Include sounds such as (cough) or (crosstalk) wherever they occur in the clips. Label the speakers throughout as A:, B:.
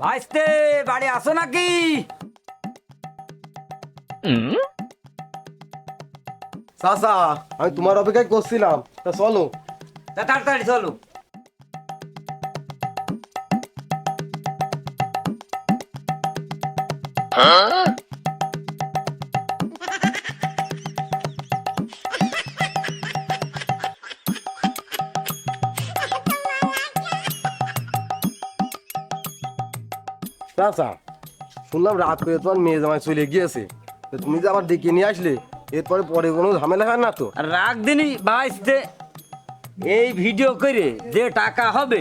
A: ভাইস্তে বাড়ি আসো নাকি?
B: চাচা আমি তোমার অপেক্ষায় করছিলাম। তা চলো।
A: তা তাড়াতাড়ি চলো।
B: চাচা শুনলাম রাত করে তোমার মেয়ে জামাই চলে গিয়েছে। তো তুমি যে আবার ডেকে নিয়ে আসলে এরপরে পরে কোনো ঝামেলা হয় না তো?
A: আর রাগ দিনই ভাইস্তে এই ভিডিও করে যে টাকা হবে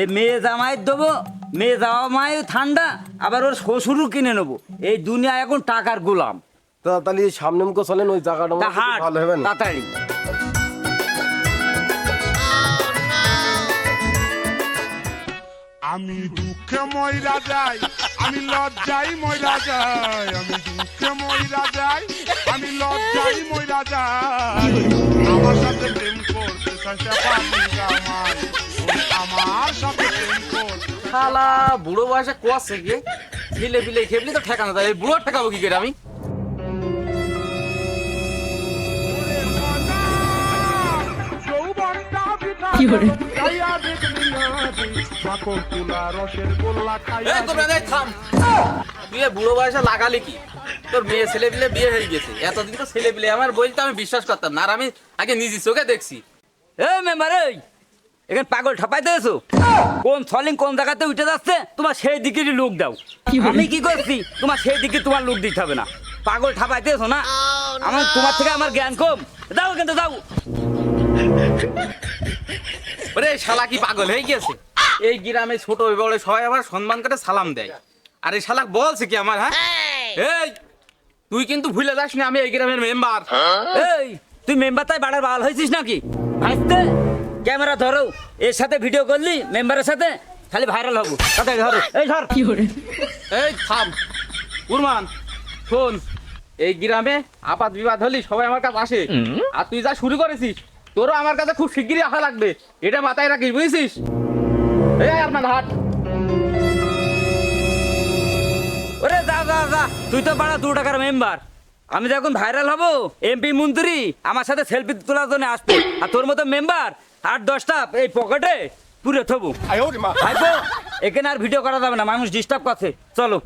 A: এই মেয়ে জামাই দেবো মেয়ে জামাই ঠান্ডা আবার ওর শ্বশুরও কিনে নেব। এই দুনিয়া এখন টাকার গোলাম।
B: তা তাহলে সামনে মুখে চলেন ওই জায়গাটা ভালো হবে না?
A: তাড়াতাড়ি।
C: আমি দুঃখে ময়রা যাই আমি লজ্জাই ময়রা যাই আমি দুঃখে ময়রা যাই আমি লজ্জাই ময়রা যাই। আমার সাথে প্রেম করতে আমার সাথে প্রেম করতে
D: শালা বুড়ো বয়সে কোয়াছে গিয়ে বিলে ফিলে খেবলি তো ঠেকানো যায় এই বুড়ো ঠেকাবো কি করে আমি?
C: যৌবনটা পিঠা খাইয়া দেখলি না দি, মাখন তুলা রসের গোল্লা খাইয়া
D: এই তোমরা এই থাম। তুই এই বুড়ো বয়সে লাগালি কি? তোর মেয়ে ছেলে পিলে বিয়ে হয়ে গেছে। এতদিন তো ছেলে পিলে। আমার বলতে আমি বিশ্বাস করতাম না। আর আমি আগে নিজে চোখে দেখছি।
A: এই মেম্বার এই! এখানে পাগল ঠাপাইতে এসো। কোন সলিং কোন জায়গাতে উঠে যাচ্ছে তোমার সেই দিকেরই লোক দাও। আমি কি করছি? তোমার সেই দিকে তোমার লোক দিতে হবে না। পাগল ঠাপাইতে এসো না। আমার তোমার থেকে আমার জ্ঞান কম। দাও কিন্তু দাও (laughs)
D: ওরে শালা কি পাগল হয়ে গেছে? এই গ্রামে ছোট বড় সবাই আবার সম্মান করে সালাম দেয়। আর এই শালাক বলছে কি আমার হ্যাঁ? এই! তুই কিন্তু ভুলে যাস না আমি এই গ্রামের মেম্বার।
A: এই তুই মেম্বার তাই বাড়ার বাল হয়েছিস নাকি? আসতে ক্যামেরা ধরো এর সাথে ভিডিও করলি মেম্বারের সাথে খালি ভাইরাল হব। তাড়াতাড়ি ধরো? এই ধর। কি করে?
D: এই থাম। উরমান শোন এই গ্রামে আপাত বিবাদ হলি সবাই আমার কাছে আসে। আর তুই যা শুরু করেছিস তোরও আমার কাছে খুব শিগগিরই আসা লাগবে। এটা মাথায় রাখিস বুঝেছিস? এই আর হাট।
A: ওরে যা যা যা। তুই তো বাড়া দু টাকার মেম্বার আমি যখন ভাইরাল হব। এমপি মন্ত্রী আমার সাথে সেলফি তোলার জন্য আসবে আর তোর মতো মেম্বার আট দশটা এই পকেটে পুরে থবু। ভাইপো এখানে আর ভিডিও করা যাবে না মানুষ ডিস্টার্ব করছে। চলো।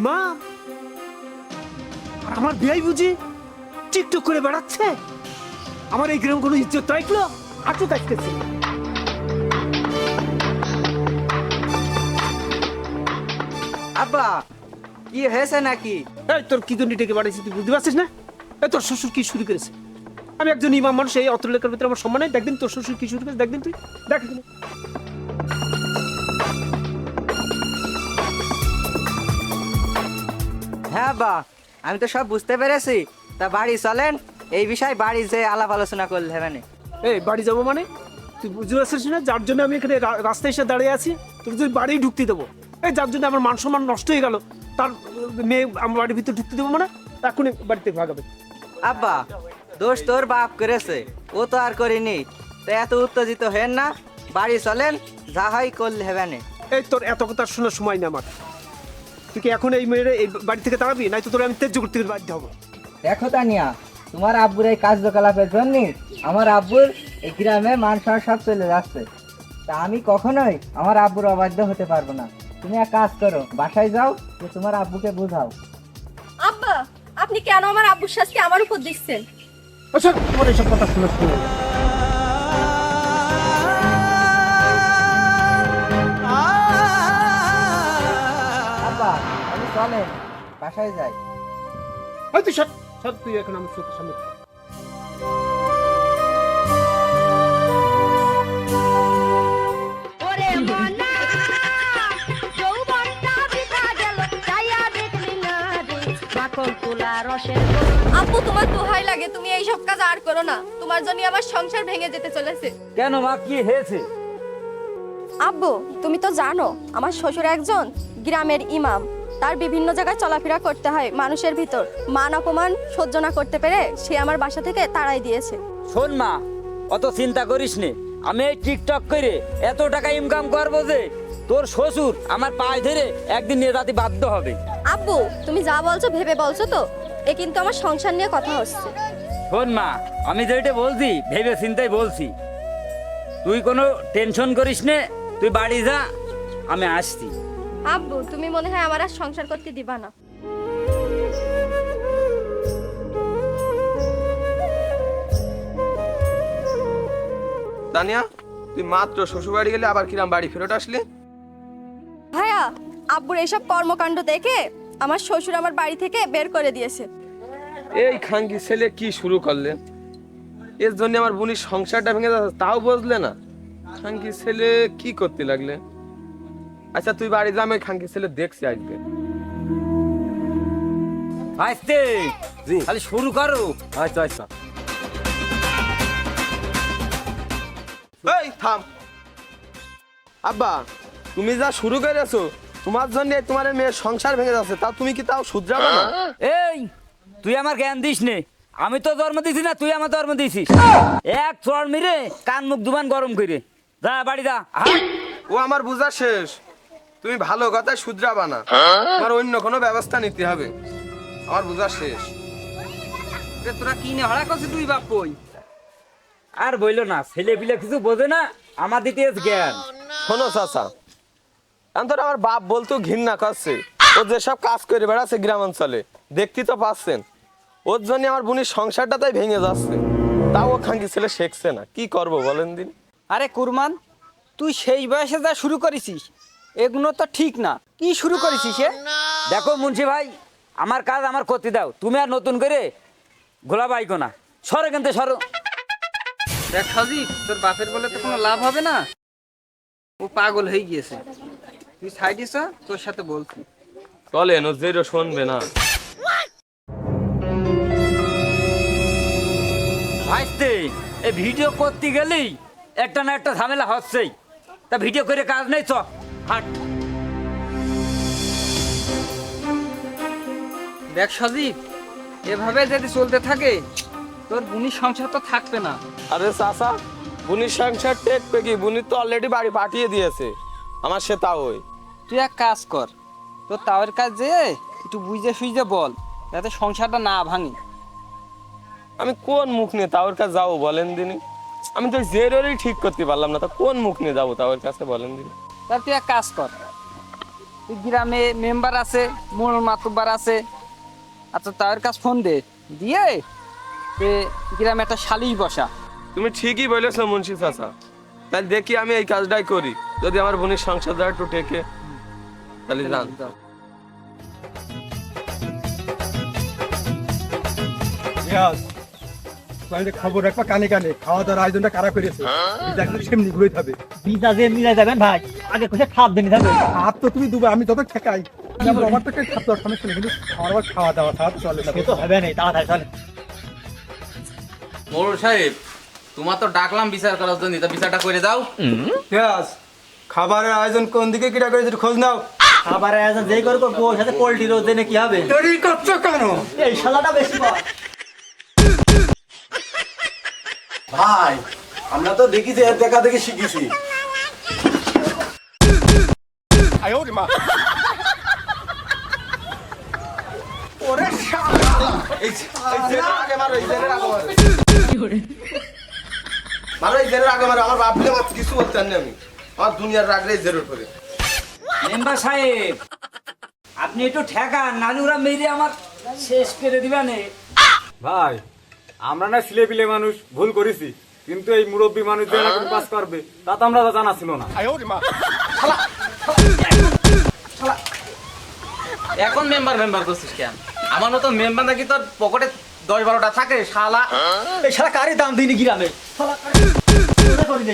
E: ইমাম আর আমার বিয়াই বুঝি টিকটক করে বেড়াচ্ছে? আমার এই গ্রাম কোনো ইজ্জত রাখল আটু থাকতেছে
F: আব্বা কি হয়েছে নাকি?
E: এই তোর কি জন্য ডেকে বাড়াইছি তুই বুঝতে পারছিস না? এই তোর শ্বশুর কি শুরু করেছে? আমি একজন ইমাম মানুষ এই অত লেখার ভিতরে আমার সম্মান নেই। দেখদিন তোর শ্বশুর কি শুরু করেছে? দেখদিন তুই। দেখ
F: হ্যাঁ আব্বা আমি তো সব বুঝতে পেরেছি। তা বাড়ি চলেন এই বিষয়ে বাড়ি যে আলাপ আলোচনা করলে হবে
E: এই বাড়ি যাব মানে? তুই বুঝতে পারছিস না? যার জন্য আমি এখানে রাস্তায় এসে দাঁড়িয়ে আছি তোর যদি বাড়ি ঢুকতে দেবো। এই যার জন্য আমার মান সম্মান নষ্ট হয়ে গেল তার মেয়ে আমার বাড়ির ভিতরে ঢুকতে দেবো মানে? এখনই বাড়িতে ভাগাবে
F: আব্বা দোষ তোর বাপ করেছে ও তো আর করিনি। তো এত উত্তেজিত হেন না বাড়ি চলেন যা হয় করলে হবে
E: এই তোর এত কথা শোনার সময় না আমার। তুই কি এখন এই মেয়ের এই বাড়ি থেকে তাড়াবি নাই তো তোর আমি তেজ করতে বাধ্য হব।
F: দেখো তানিয়া তোমার আব্বুর এই কার্যকলাপের জন্য আমার আব্বুর এই গ্রামে মান সম্মান সব চলে যাচ্ছে। তা আমি কখনোই আমার আব্বুর অবাধ্য হতে পারব না। তুমি এক কাজ করো বাসায় যাও যে তোমার আব্বুকে বোঝাও।
G: আব্বা আপনি কেন আমার আব্বুর শাস্তি আমার উপর দিচ্ছেন?
E: আচ্ছা তোমার এইসব কথা শোনার সময়
F: চলেন বাসায় যাই
E: তুই সব সব তুই এখন আমার চোখের সামনে
G: মনা আব্বু তোমার দোহাই লাগে তুমি এই সব কাজ আর করো না। তোমার জন্য আমার সংসার ভেঙে যেতে চলেছে।
A: কেন মা কি হয়েছে?
G: আব্বু তুমি তো জানো আমার শ্বশুর একজন গ্রামের ইমাম। তার বিভিন্ন জায়গায় চলাফেরা করতে হয় মানুষের ভিতর। মান অপমান সহ্য না করতে পেরে সে আমার বাসা থেকে তাড়াই দিয়েছে।
A: শোন মা অত চিন্তা করিস নে। আমি এই টিকটক করে এত টাকা ইনকাম করব যে তোর শ্বশুর আমার পায়ে ধরে একদিন নিয়ে যাতে বাধ্য হবে।
G: আব্বু তুমি যা বলছো ভেবে বলছো তো? এ কিন্তু আমার সংসার নিয়ে কথা হচ্ছে।
A: শোন মা আমি যেটা বলছি ভেবে চিন্তাই বলছি। তুই কোনো টেনশন করিস নে তুই বাড়ি যা আমি আসছি।
G: আব্বু তুমি মনে হয় আমার আর সংসার করতে দিবা না।
B: দানিয়া তুই মাত্র শ্বশুর বাড়ি গেলে আবার কিরাম বাড়ি ফেরত আসলি?
G: ভাইয়া আব্বুর এইসব কর্মকাণ্ড দেখে আমার শ্বশুর আমার বাড়ি থেকে বের করে দিয়েছে।
B: এই খাঙ্গি ছেলে কি শুরু করলে? এর জন্য আমার বোনির সংসারটা ভেঙে যাচ্ছে তাও বুঝলে না। খাঙ্কি ছেলে কি করতে লাগলে? আচ্ছা তুই বাড়ি যা আমি খাঙ্কি ছেলে দেখছি আজকে।
A: আসতে!
B: জি।
A: খালি শুরু করো।
B: আচ্ছা আচ্ছা। এই থাম। আব্বা তুমি যা শুরু করেছ তোমার জন্য তোমার মেয়ের সংসার ভেঙে যাচ্ছে তা তুমি কি তাও শুধরাবে না?
A: এই তুই আমার জ্ঞান দিস নে। আমি তো জন্ম দিছি না তুই আমার জন্ম দিছিস। এক চড় মেরে কান মুখ দুমান গরম করে। যা বাড়ি যা।
B: ও আমার বোঝা শেষ। তুমি ভালো কথায় শুধরাবা না। তোমার অন্য কোনো ব্যবস্থা নিতে হবে। আমার বোঝা শেষ।
A: তোরা কিনে হড়া করছিস তুই বাপ কই? আর বইলো না ছেলে পিলে কিছু বোঝে না আমার দিতে জ্ঞান।
B: শোনো চাচা এখন তো আমার বাপ বলতেও ঘৃণা করছে। ও যেসব কাজ করে বেড়াচ্ছে গ্রাম অঞ্চলে দেখতেই তো পাচ্ছেন। ওর জন্য আমার বোনের সংসারটা তাই ভেঙে যাচ্ছে। তাও ও খাঙ্কি ছেলে শেখছে না। কি করব বলেন দিন?
H: আরে কুরমান তুই সেই বয়সে যা শুরু করেছিস এগুলো তো ঠিক না। কি শুরু করেছিস এ
A: দেখো মুন্সি ভাই আমার কাজ আমার করতে দাও। তুমি আর নতুন করে গোলা বাইকো না। সরো কিন্তু সরো।
H: দেখ সজীব তোর বাপের বলে তো কোনো লাভ হবে না। ও পাগল হয়ে গিয়েছে। তুই সাইডিস তোর সাথে বলছি।
B: চলেন ও যেরো শুনবে না।
A: ভাইস্তে এই ভিডিও করতে গেলেই একটা না একটা ঝামেলা হচ্ছেই। তা ভিডিও করে কাজ নেই চ হাট।
H: দেখ সজীব এভাবে যদি চলতে থাকে তোর বুনির সংসার তো থাকবে না।
B: আরে চাচা বুনির সংসার টেকবে কি? বুনির তো অলরেডি বাড়ি পাঠিয়ে দিয়েছে। আমার সে তাও ওই।
H: তুই এক কাজ কর তোর তাওয়ের কাজ যে একটু বুঝে সুঝে বল যাতে সংসারটা না ভাঙি।
B: আমি কোন মুখ নিয়ে তাওর কাছে যাব বলেন দিনই আমি তো জেরোরই ঠিক করতে পারলাম না তা কোন মুখ নিয়ে যাব তাওর কাছে বলেন দিন?
H: তা তুই এক কাজ কর। তুই গ্রামে মেম্বার আছে মোড় মাতুব্বার আছে আচ্ছা তার কাছে ফোন দে। দিয়ে তে গ্রামে একটা শালিশ বসা।
B: তুমি ঠিকই বলেছ মুন্সি চাচা। তাই দেখি আমি এই কাজটাই করি। যদি আমার বোনের সংসার দ্বারা একটু টেকে তাহলে জান
I: পেঁয়াজ খবর রাখবা কানে কানে খাওয়া দাওয়ার আয়োজনটা কারা করেছে? দেখলে সেমনি ঘুরে যাবে
F: বিজা যে মিলে যাবেন ভাই আগে কোথায় খাপ দেনি যাবে।
I: হাত তো তুমি দুবে আমি যত ঠেকাই। আমার আমার তো খাপ দেওয়ার সমস্যা নেই কিন্তু আমার খাওয়া দাওয়া খাওয়া চলে না।
F: তো হবে না তাড়াতাড়ি চলে।
D: মোড়ল সাহেব তোমার তো ডাকলাম বিচার করার জন্য তা বিচারটা করে দাও।
I: পেঁয়াজ খাবারের আয়োজন কোন দিকে কিরা একটু খোঁজ নাও।
F: খাবারের আয়োজন যেই করব সাথে পোল্ট্রি রোজ দেনে কি হবে?
I: দেরি করছ কেন?
F: এই শালাটা বেশি বল
B: ভাই আমরা তো দেখি যে দেখা দেখে শিখেছি। মারো এই জেরের আগে মারো। আমার বাপ কিছু বলতে পারিনি আমি। আমার দুনিয়ার রাগলে জেরের করে
A: মেম্বার সাহেব আপনি একটু ঠেকান নানুরা মেরে আমার শেষ করে দিবেন
J: ভাই আমরা না ছেলে পিলে মানুষ ভুল করেছি। কিন্তু এই মুরব্বী মানুষ যে এরকম কাজ করবে। তা তো আমরা জানা ছিল না।
D: এখন মেম্বার মেম্বার করছিস কেন? আমার মতো মেম্বার নাকি তোর পকেটে দশ বারোটা থাকে শালা?
F: এই শালা কারে দাম দিনি গ্রামে? শালা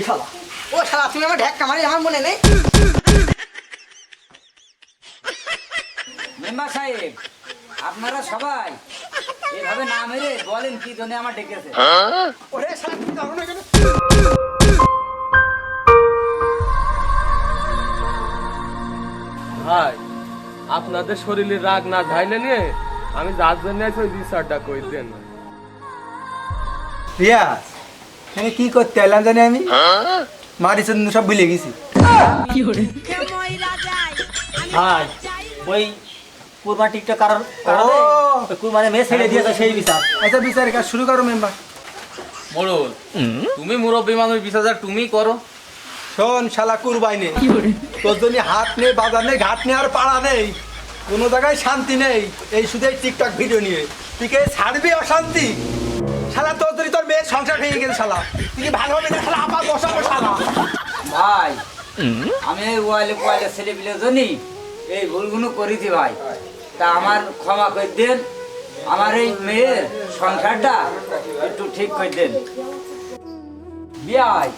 F: শালা। ও শালা তুমি আমার ঢেক কামারি আমার মনে নেই?
A: মেম্বার সাহেব আপনারা সবাই এভাবে না মেরে বলেন কি জন্য আমার ডেকেছে।
I: ওরে না কেন?
B: ভাই আপনাদের শরীরে রাগ না ঝাইলে নিয়ে আমি যার জন্য আছি ওই বিচারটা কই দেন
I: রিয়াজ এখানে কি করতে এলাম জানি আমি? মারি চন্দ্র সব ভুলে গেছি।
H: ভাই ওই কুরমা টিকটা কারণ
I: ও!
H: কুরবানি মেয়ে ছেড়ে দিয়েছে সেই বিচার।
I: আচ্ছা বিচারের কাজ শুরু করো মেম্বার।
D: মোড়ল তুমি মুরব্বী মানুষ বিশ হাজার তুমি করো।
I: শোন শালা কুরবাই নেই তোর জন্য হাত নেই বাজার নেই ঘাট নেই আর পাড়া নেই কোনো জায়গায় শান্তি নেই। এই শুধু টিকটক ভিডিও নিয়ে। তুই কে ছাড়বি অশান্তি? শালা তোর জন্য তোর মেয়ের সংসার ভেঙে গেল শালা। তুই কি ভালোভাবে শালা আপা বসাবো শালা।
A: ভাই আমি এই ওয়াইলে কোয়াইলে ছেলে পিলে জন্য এই ভুলগুলো করেছি ভাই। তা আমার ক্ষমা করে দেন। আমার এই মেয়ের সংসারটা একটু ঠিক করে দেন। বিয়াই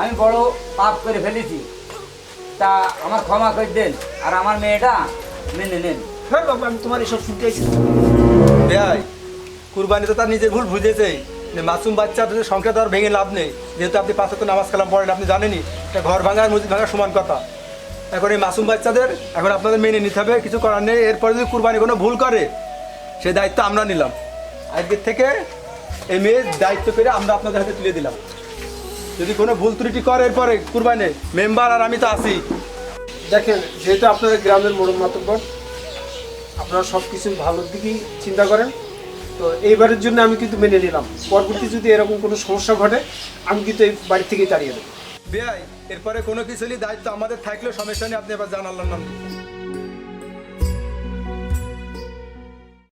A: আমি বড় পাপ করে ফেলেছি। তা আমার ক্ষমা করে দেন। আর আমার মেয়েটা মেনে নেন।
E: আমি তোমার এসব শুনতে
I: ভাই কুরবানি তো তার নিজের ভুল বুঝেছে। মাসুম বাচ্চা সংখ্যা তো আর ভেঙে লাভ নেই। যেহেতু আপনি পাঁচ নামাজ কালাম পড়েন, আপনি জানেনই এটা ঘর ভাঙার মসজিদ ভাঙার সমান কথা। এখন এই মাসুম বাচ্চাদের এখন আপনাদের মেনে নিতে হবে, কিছু করার নেই। এরপরে যদি কুরবানি কোনো ভুল করে, সে দায়িত্ব আমরা নিলাম। আজকের থেকে এই মেয়ের দায়িত্ব করে আমরা আপনাদের হাতে তুলে দিলাম। যদি কোনো ভুল ত্রুটি করে, এরপরে কুরবানি, মেম্বার আর আমি তো আছি।
E: দেখেন, যেহেতু আপনাদের গ্রামের মোড় মাতব্বর, আপনারা সব কিছু ভালোর দিকেই চিন্তা করেন। তো এইবারের জন্য আমি কিন্তু মেনে নিলাম। পরবর্তী যদি এরকম কোনো সমস্যা ঘটে, আমি কিন্তু এই বাড়ি থেকেই তাড়িয়ে দেবো।
I: বেআই এরপরে কোনো কিছু দায়িত্ব আমাদের থাকলেও সমস্যা নেই আপনি এবার জানালেন না।